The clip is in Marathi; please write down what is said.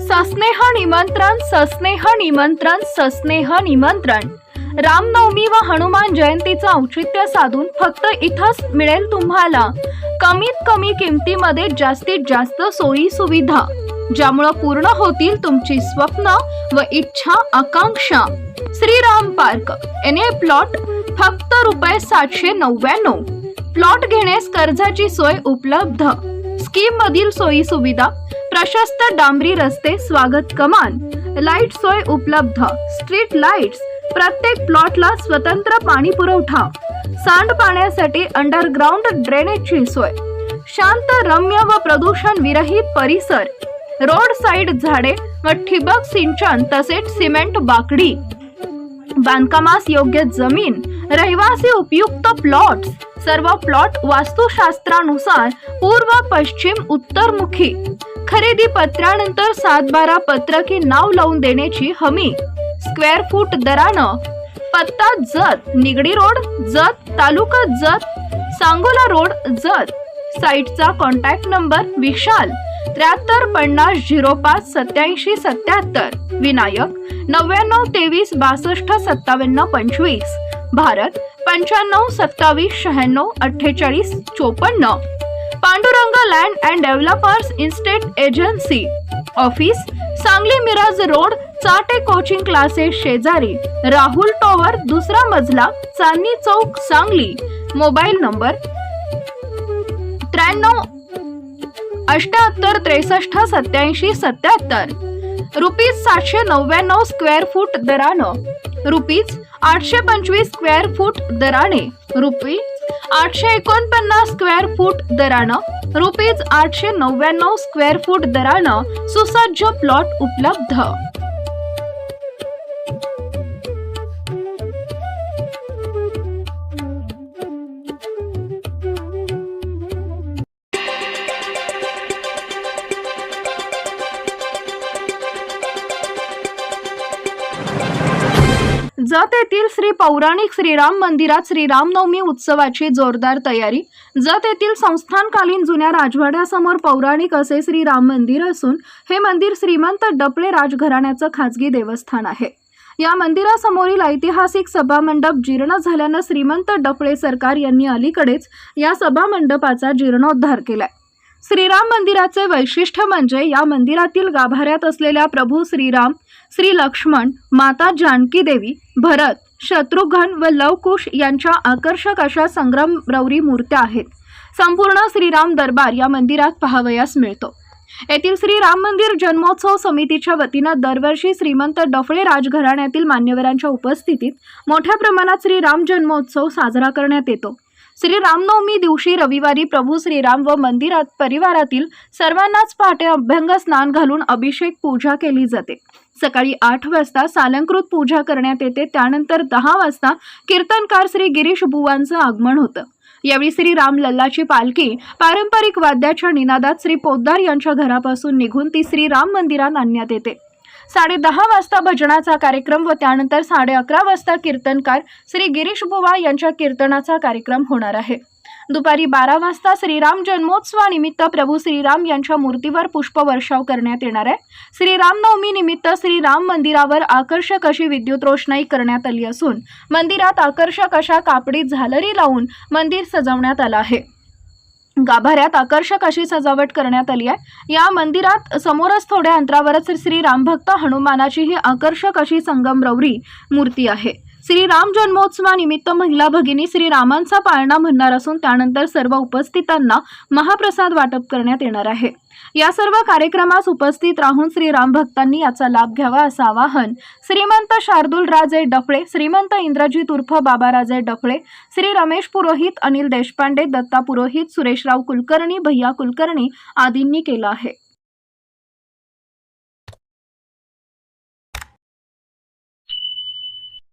सस्नेह निमंत्रण सस्नेह निमंत्रण सस्नेह निमंत्रण. रामनवमी व हनुमान जयंतीचं औचित्य साधून फक्त इथंच मिळेल तुम्हाला. कमीत कमी किमतीमध्ये जास्तीत जास्त सोयी सुविधा ज्यामुळं पूर्ण होतील तुमची स्वप्न व इच्छा आकांक्षा. Shriram park N A plot फक्त रुपये सातशे नव्याण्णव. प्लॉट घेण्यास कर्जाची सोय उपलब्ध. स्कीम मधील सोयी सुविधा प्रशस्त डांबरी रस्ते स्वागत कमान. लाइट सोय उपलब्ध. Street lights. प्रत्येक प्लॉटला स्वतंत्र पाणी पुरवठा. सांडपाण्यासाठी अंडरग्राउंड ड्रेनेजची सोय. शांत रम्य व प्रदूषण विरहित परिसर. रोड साइड झाडे व ठिबक सिंचन तसेच सिमेंट बाकडी. बांधकामास योग्य जमीन. रहिवासी उपयुक्त प्लॉट सर्व प्लॉट वास्तुशास्त्रानुसार पूर्व पश्चिम उत्तरमुखी. खरेदी पत्रानंतर सात बारा पत्रकी नाव लावून देण्याची हमी. स्क्वेअर फूट दरानं. पत्ता जत निगडी रोड जत तालुका जत सांगोला रोड जत. साईटचा कॉन्टॅक्ट नंबर विशाल त्र्याहत्तर पन्नास झिरो पाच सत्याऐंशी सत्याहत्तर. विनायक नव्याण्णव तेवीस बासष्ट सत्तावन्न पंचवीस. भारत पंच्याण्णव सत्तावीस शहाण्णव अठ्ठेचाळीस चोपन्न. Pandurang land and developers estate agency office Sangli Miraj road Chate coaching classes शेजारी राहुल टॉवर दुसरा मजला चांदणी चौक सांगली मोबाईल नंबर त्र्याण्णव अष्ट्याहत्तर त्रेसष्ट सत्याऐंशी सत्याहत्तर. रुपीज सातशे नव्याण्णव स्क्वेअर फूट दरानं. रुपीज आठशे पंचवीस स्क्वेअर फूट दराने. रुपीज आठशे एकोणपन्नास स्क्वेअर फूट दरानं रुपीज आठशे नव्याण्णव स्क्वेअर फूट दरानं सुसज्ज प्लॉट उपलब्ध. जत येथील श्री पौराणिक श्रीराम मंदिरात श्रीरामनवमी उत्सवाची जोरदार तयारी. जत येथील संस्थानकालीन जुन्या राजवाड्यासमोर पौराणिक असे श्री राम मंदिर असून हे मंदिर श्रीमंत डपळे राजघराण्याचं खाजगी देवस्थान आहे. या मंदिरासमोरील ऐतिहासिक सभामंडप जीर्ण झाल्यानं श्रीमंत डपळे सरकार यांनी अलीकडेच या सभामंडपाचा जीर्णोद्धार केलाय. श्रीराम मंदिराचे वैशिष्ट्य म्हणजे या मंदिरातील गाभाऱ्यात असलेल्या प्रभू श्रीराम श्री लक्ष्मण माता जानकी देवी भरत शत्रुघ्न व लवकुश यांच्या आकर्षक अशा संग्रामरवरी मूर्त्या आहेत. संपूर्ण श्रीराम दरबार या मंदिरात पाहावयास मिळतो. येथील श्री राम मंदिर जन्मोत्सव समितीच्या वतीनं दरवर्षी श्रीमंत डफळे राजघराण्यातील मान्यवरांच्या उपस्थितीत मोठ्या प्रमाणात श्री राम जन्मोत्सव साजरा करण्यात येतो. श्री रामनवमी दिवशी रविवारी प्रभू श्रीराम व मंदिरात परिवारातील सर्वांनाच पहाटे अभ्यंग स्नान घालून अभिषेक पूजा केली जाते. सकाळी आठ वाजता सालंकृत पूजा करण्यात येते. त्यानंतर दहा वाजता कीर्तनकार श्री गिरीश बुवांचं आगमन होतं. यावेळी श्री राम लल्लाची पालखी पारंपरिक वाद्याच्या निनादात श्री पोद्दार यांच्या घरापासून निघून ती श्री राम मंदिरात आणण्यात येते. साडे दहा वाजता भजनाचा कार्यक्रम व त्यानंतर साडे अकरा वाजता कीर्तनकार श्री गिरीश बुवा यांच्या कीर्तनाचा कार्यक्रम होणार आहे. दुपारी बारा वाजता श्रीराम जन्मोत्सवानिमित्त प्रभू श्रीराम यांच्या मूर्तीवर पुष्पवर्षाव करण्यात येणार आहे. श्रीरामनवमी निमित्त श्रीराम मंदिरावर आकर्षक अशी विद्युत रोषणाई करण्यात आली असून मंदिरात आकर्षक अशा कापडी झालरी लावून मंदिर सजवण्यात आलं आहे. गाभाऱ्यात आकर्षक अशी सजावट करण्यात आली आहे. या मंदिरात समोरच थोड्या अंतरावरच श्री रामभक्त हनुमानाची ही आकर्षक अशी संगमरवरी मूर्ती आहे. श्री राम जन्मोत्सवानिमित्त महिला भगिनी श्री रामांचा पाळणा म्हणणार असून त्यानंतर सर्व उपस्थितांना महाप्रसाद वाटप करण्यात येणार आहे. या सर्व कार्यक्रमास उपस्थित राहून श्री राम भक्तांनी याचा लाभ घ्यावा असं आवाहन श्रीमंत शार्दूल राजे डफळे श्रीमंत इंद्रजीत उर्फ बाबाराजे डफळे श्री रमेश पुरोहित अनिल देशपांडे दत्ता पुरोहित सुरेशराव कुलकर्णी भैया कुलकर्णी आदींनी केलं आहे.